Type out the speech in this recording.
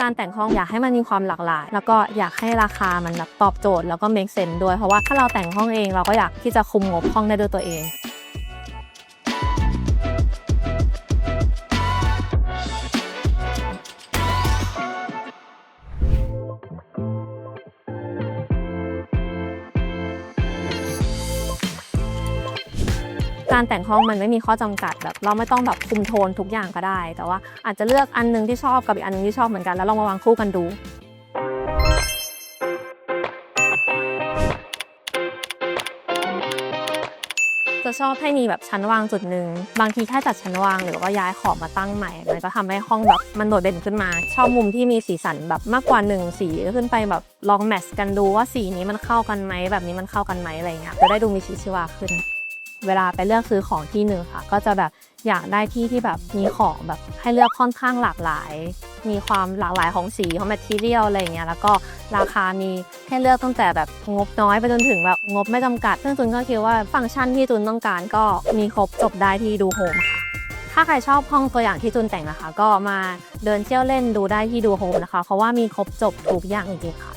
การแต่งห้องอยากให้มันมีความหลากหลาย แล้วก็อยากให้ราคามันแบบตอบโจทย์แล้วก็เมคเซนด้วยเพราะว่าถ้าเราแต่งห้องเองเราก็อยากที่จะคุมงบห้องได้ด้วยตัวเอง การแต่งห้องมันไม่มีข้อจำกัดแบบ เราไม่ต้องแบบคุมโทนทุกอย่างก็ได้ แต่ว่าอาจจะเลือกอันหนึงที่ชอบกับอีกอันหนึงที่ชอบเหมือนกันแล้วลองมาวางคู่กันดูจะชอบให้มีแบบชั้นวางจุดหนึ่งบางทีแค่จัดชั้นวางหรือว่าย้ายของมาตั้งใหม่มันก็ทำให้ห้องแบบมันโดดเด่นขึ้นมา ชอบมุมที่มีสีสันแบบมากกว่าหนึ่งสีขึ้นไปแบบลองแมทช์กันดูว่าสีนี้มันเข้ากันไหมแบบนี้มันเข้ากันไหมอะไรเงี้ยจะได้ดูมีชีวิตชีวาขึ้น เวลาไปเลือกซื้อของที่หนึ่งค่ะ ก็จะแบบอยากได้ที่ที่แบบมีของแบบให้เลือกค่อนข้างหลากหลาย มีความหลากหลายของสีของแมทเทียลอะไรเงี้ยแล้วก็ราคามีให้เลือกตั้งแต่แบบงบน้อยไปจนถึงแบบงบไม่จำกัด ซึ่งจุนก็คิดว่าฟังก์ชันที่จุนต้องการก็มีครบจบได้ที่ดูโฮมค่ะถ้าใครชอบห้องตัวอย่างที่จุนแต่งนะคะ ก็มาเดินเที่ยวเล่นดูได้ที่ดูโฮมนะคะ เพราะว่ามีครบจบทุกอย่างจริงๆค่ะ